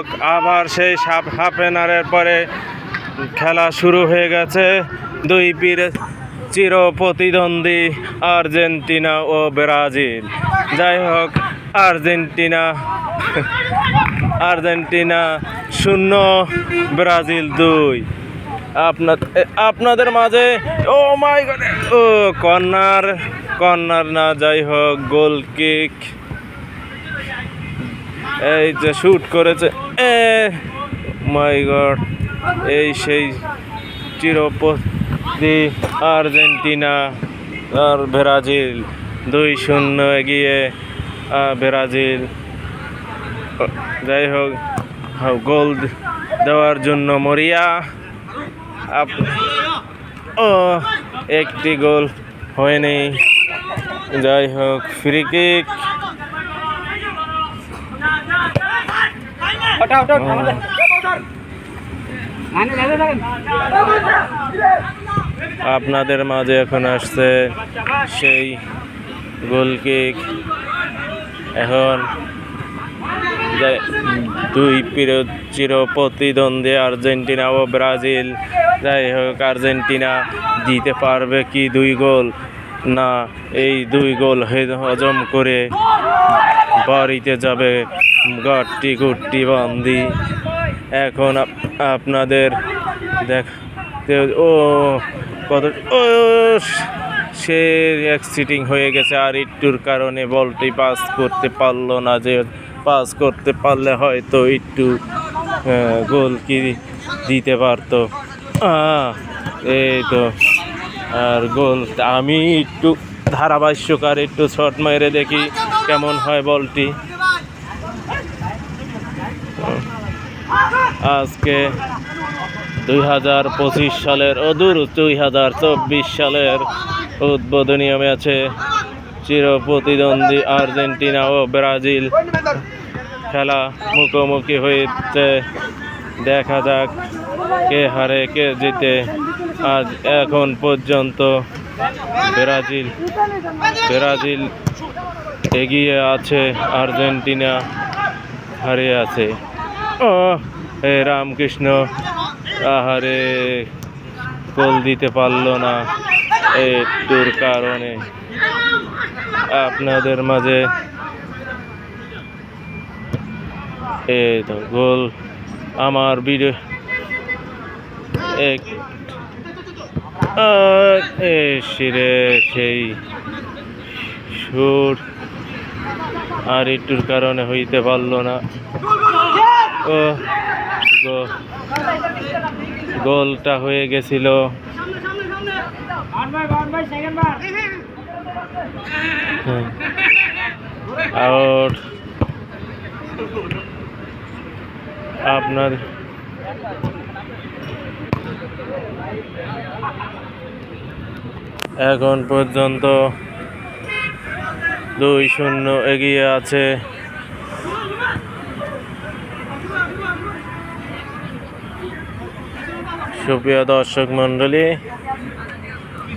হোক আবার সেই সাপ হাফ এনারের পরে খেলা শুরু হয়ে গেছে। দুই পীর চির প্রতিদ্বন্দ্বী আর্জেন্টিনা ও ব্রাজিল। যাই হোক, আর্জেন্টিনা আর্জেন্টিনা শূন্য, ব্রাজিল দুই। আপনার আপনাদের মাঝে, ও মাই ও কর্নার কর্নার না, যাই হোক, গোল কিক। এই যে শুট করেছে, এ মাই গড এই সেই চিরপতি আর্জেন্টিনা আর ব্রাজিল, দুই শূন্য এগিয়ে ব্রাজিল। যাই হোক গোল দেওয়ার জন্য মরিয়া। আপ- ও, একটি গোল হয়নি। যাই হোক ফ্রি কিক আপনাদের মাঝে এখন আসছে সেই গোল কিক। এখন দুই চির প্রতিদ্বন্দ্বী আর্জেন্টিনা ও ব্রাজিল। যাই হোক, আর্জেন্টিনা দিতে পারবে কি দুই গোল? না, এই দুই গোল হজম করে বাড়িতে যাবে, গট্টি গুট্টি বন্দি। এখন আপনাদের দেখতে, ও, কত, ও, সে অ্যাক্সিডিং হয়ে গেছে। আর একটুর কারণে বলটি পাস করতে পারল না যে পাস করতে পারলে হয়তো একটু গোল কি দিতে পারতো। এই তো, আর গোল, আমি একটু ধারাভাষ্যকার একটু শট মেরে দেখি। কেমন হয় বলটি? আজকে দুই হাজার পঁচিশ সালের অদূর দুই হাজার চব্বিশ সালের উদ্বোধনীয় ম্যাচে চির প্রতিদ্বন্দ্বী আর্জেন্টিনা ও ব্রাজিল খেলা মুখোমুখি হয়েছে দেখা যাক কে হারে কে জিতে। আজ এখন পর্যন্ত ব্রাজিল ব্রাজিল এগিয়ে আছে আর্জেন্টিনা, হারিয়ে আছে। ও হে রামকৃষ্ণ, আহারে, গোল দিতে পারল না। একটুর কারণে আপনাদের মাঝে। এই তো গোল আমার ভিডিও এক এ সিরে সেই সুর। আর একটুর কারণে হইতে পারল না। ও গোলটা হয়ে গেছিল। আউট। আপনার এখন পর্যন্ত দুই শূন্য এগিয়ে আছে। সুপ্রিয় দর্শক মণ্ডলী